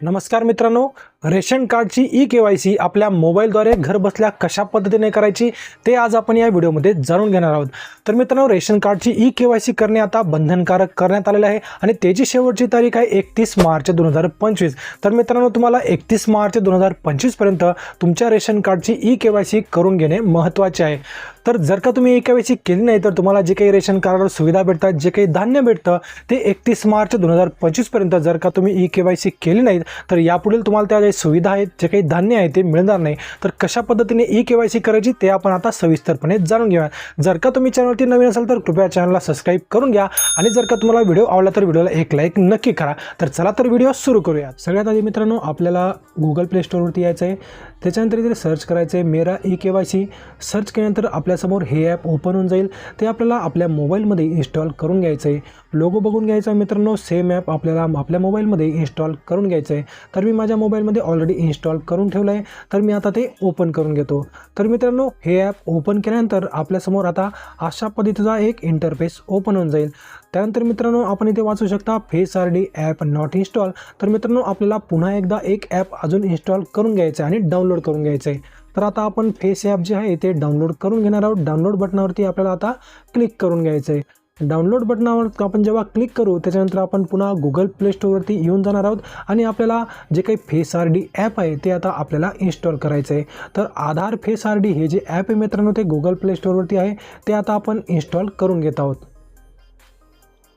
नमस्कार मित्रांनो रेशन कार्डची ई के वाय सी आपल्या मोबाईलद्वारे घरबसल्या कशा पद्धतीने करायची ते आज आपण या व्हिडिओमध्ये जाणून घेणार आहोत. तर मित्रांनो रेशन कार्डची ई के वाय सी करणे आता बंधनकारक करण्यात आलेलं आहे आणि त्याची शेवटची तारीख आहे एकतीस मार्च दोन हजार पंचवीस. तर मित्रांनो तुम्हाला एकतीस मार्च दोन हजार पंचवीसपर्यंत तुमच्या रेशन कार्डची ई के वाय सी करून घेणे महत्त्वाचे आहे. तर जर का तुम्ही ई के वाय सी केली नाही तर तुम्हाला जे काही रेशन कार्डवर सुविधा भेटतात जे काही धान्य भेटतं ते एकतीस मार्च दोन हजार पंचवीसपर्यंत जर का तुम्ही ई के वाय सी केली नाहीत तर यापुढील तुम्हाला त्या काही सुविधा आहेत जे काही धान्य आहे ते मिळणार नाही तर कशा पद्धतीने ई के वाय सी करायची ते आपण आता सविस्तरपणे जाणून घेऊया. जर का तुम्ही चॅनलवरती नवीन असाल तर कृपया चॅनलला सबस्क्राईब करून घ्या आणि जर का तुम्हाला व्हिडिओ आवडला तर व्हिडिओला एक लाईक नक्की करा. तर चला तर व्हिडिओ सुरू करूया. सगळ्यात आधी मित्रांनो आपल्याला गुगल प्ले स्टोअरवरती यायचं आहे. त्याच्यानंतर इथे सर्च करायचं आहे Mera E K Y C search केल्यानंतर आपल्यासमोर हे ॲप ओपन होऊन जाईल. ते आपल्याला आपल्या मोबाईलमध्ये इन्स्टॉल करून घ्यायचं आहे. लोगो बघून घ्यायचा मित्रांनो सेम ॲप आपल्याला आपल्या मोबाईलमध्ये इन्स्टॉल करून घ्यायचं आहे. तर मी माझ्या मोबाईलमध्ये ऑलरेडी इन्स्टॉल करून ठेवलं आहे. तर मी आता ते ओपन करून घेतो. तर मित्रांनो हे ॲप ओपन केल्यानंतर आपल्यासमोर आता अशा पद्धतीचा एक इंटरफेस ओपन होऊन जाईल. त्यानंतर मित्रांनो आपण इथे वाचू शकता face R D app not install तर मित्रांनो आपल्याला पुन्हा एकदा एक ॲप अजून इन्स्टॉल करून घ्यायचं आहे आणि डाउनलोड करून घ्यायचं आहे. तर आता आपण फेस ॲप जे आहे ते डाउनलोड करून घेणार आहोत. डाउनलोड बटनावरती आपल्याला आता क्लिक करून घ्यायचं आहे. डाउनलोड बटनावर आपण जेव्हा क्लिक करू त्याच्यानंतर आपण पुन्हा गुगल प्ले स्टोअरवरती येऊन जाणार आहोत आणि आपल्याला जे काही फेस आर डी ॲप आहे ते आता आपल्याला इन्स्टॉल करायचं आहे. तर आधार फेस आर डी हे जे ॲप आहे मित्रांनो ते गुगल प्ले स्टोअरवरती आहे. ते आता आपण इन्स्टॉल करून घेत आहोत.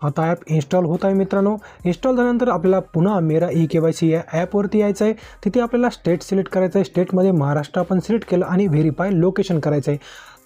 आता ॲप इन्स्टॉल होत आहे मित्रांनो. इन्स्टॉल झाल्यानंतर आपल्याला पुन्हा मेरा ई के वाय सी या ॲपवरती यायचं आहे. तिथे आपल्याला स्टेट सिलेक्ट करायचं आहे. स्टेटमध्ये महाराष्ट्र आपण सिलेक्ट केलं आणि व्हेरीफाय लोकेशन करायचं आहे.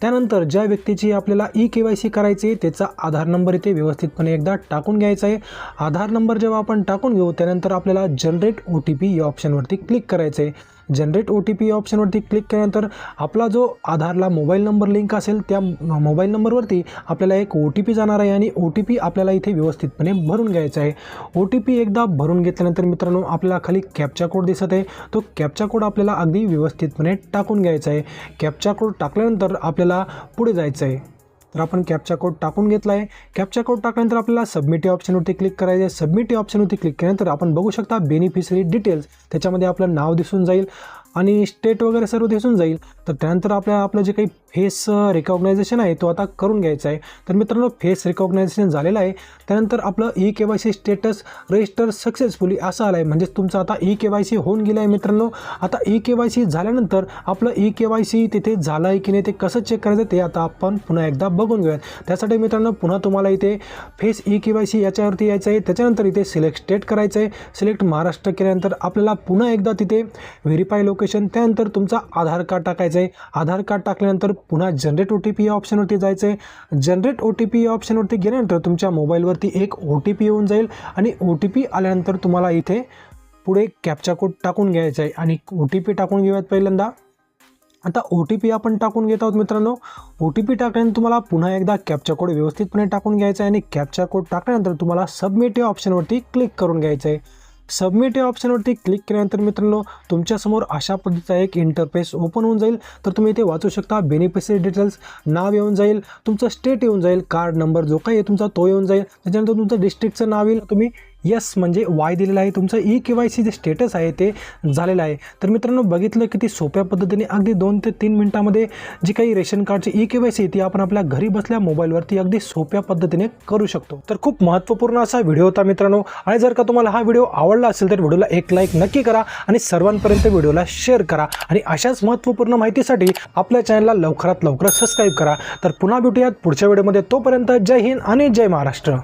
त्यानंतर ज्या व्यक्तीची आपल्याला ई के वाय सी करायची आहे त्याचा आधार नंबर इथे व्यवस्थितपणे एकदा टाकून घ्यायचा आहे. आधार नंबर जेव्हा आपण टाकून घेऊ त्यानंतर आपल्याला जनरेट ओ टी पी या ऑप्शनवरती क्लिक करायचं आहे. जनरेट ओ टी पी या ऑप्शनवरती क्लिक केल्यानंतर आपला जो आधारला मोबाईल नंबर लिंक असेल त्या मोबाईल नंबरवरती आपल्याला एक ओ टी पी जाणार आहे आणि ओ टी पी आपल्याला इथे व्यवस्थितपणे भरून घ्यायचा आहे. ओ टी पी एकदा भरून घेतल्यानंतर मित्रांनो आपल्याला खाली कॅपचा कोड दिसत आहे. तो कॅपचा कोड आपल्याला अगदी व्यवस्थितपणे टाकून घ्यायचा आहे. कॅपचा कोड टाकल्यानंतर आपल्याला पुढे जायचं आहे तर आपण कॅपचा कोड टाकून घेतला आहे कॅपचा कोड टाकल्यानंतर आपल्याला सबमिट या ऑप्शनवरती क्लिक करायचं आहे सबमिट या ऑप्शनवरती क्लिक केल्यानंतर आपण बघू शकता बेनिफिशरी डिटेल्स त्याच्यामध्ये आपलं नाव दिसून जाईल आणि स्टेट वगैरे सर्व दिसून जाईल. तर त्यानंतर आपल्या आपलं जे काही फेस रिकॉग्नायझेशन आहे तो आता करून घ्यायचा आहे. तर मित्रांनो फेस रिकॉग्नायझेशन झालेलं आहे. त्यानंतर आपलं E K Y C status register successfully असं आलं आहे म्हणजे तुमचं आता ई के वाय सी होऊन गेलं आहे मित्रांनो. आता ई के वाय सी झाल्यानंतर आपलं ई के वाय सी तिथे झालं आहे की नाही ते कसं चेक करायचं ते आता आपण पुन्हा एकदा बघून घेऊयात. त्यासाठी मित्रांनो पुन्हा तुम्हाला इथे face E K Y C याच्यावरती यायचं आहे. त्याच्यानंतर इथे सिलेक्ट स्टेट करायचं आहे. सिलेक्ट महाराष्ट्र केल्यानंतर आपल्याला पुन्हा एकदा तिथे व्हेरीफाय लोकेशन त्यानंतर तुमचा आधार कार्ड टाकायचं आहे. आधार कार्ड टाकल्यानंतर पुन्हा जनरेट ओ टी पी या ऑप्शनवरती जायचं आहे जनरेट ओ टी पी या ऑप्शनवरती गेल्यानंतर तुमच्या मोबाईलवरती एक ओ टी पी येऊन जाईल आणि ओ टी पी आल्यानंतर तुम्हाला इथे पुढे कॅपचा कोड टाकून घ्यायचा आहे. आणि ओ टी पी टाकून घेऊयात पहिल्यांदा. आता ओ टी पी आपण टाकून घेत आहोत मित्रांनो. ओ टी पी टाकल्यानंतर तुम्हाला पुन्हा एकदा कॅपचा कोड व्यवस्थितपणे टाकून घ्यायचा आहे. आणि कॅपचा कोड टाकल्यानंतर तुम्हाला सबमिट या ऑप्शनवरती क्लिक करून घ्यायचं आहे. सबमिट या ऑप्शनवरती क्लिक केल्यानंतर मित्रांनो तुमच्यासमोर अशा पद्धतीचा एक इंटरफेस ओपन होऊन जाईल. तर तुम्ही इथे वाचू शकता बेनिफिशरी डिटेल्स नाव येऊन जाईल तुमचं स्टेट येऊन जाईल कार्ड नंबर जो काही आहे तुमचा तो येऊन जाईल. त्याच्यानंतर तुमचं डिस्ट्रिक्टचं नाव येईल. तुम्ही यस म्हणजे वाय दिलेलं आहे. तुमचं ई के वाय सी जे स्टेटस आहे ते झालेलं आहे. तर मित्रांनो बघितलं किती सोप्या पद्धतीने अगदी दोन ते तीन मिनटामध्ये जी काही रेशन कार्डची ई के वाय सी ती आपण आपल्या घरी बसल्या मोबाईलवरती अगदी सोप्या पद्धतीने करू शकतो. तर खूप महत्त्वपूर्ण असा व्हिडिओ होता मित्रांनो. आणि जर का तुम्हाला हा व्हिडिओ आवडला असेल तर व्हिडिओला एक लाईक नक्की करा आणि सर्वांपर्यंत व्हिडिओला शेअर करा. आणि अशाच महत्त्वपूर्ण माहितीसाठी आपल्या चॅनलला लवकरात लवकर सबस्क्राईब करा. तर पुन्हा भेटूयात पुढच्या व्हिडिओमध्ये. तोपर्यंत जय हिंद आणि जय महाराष्ट्र.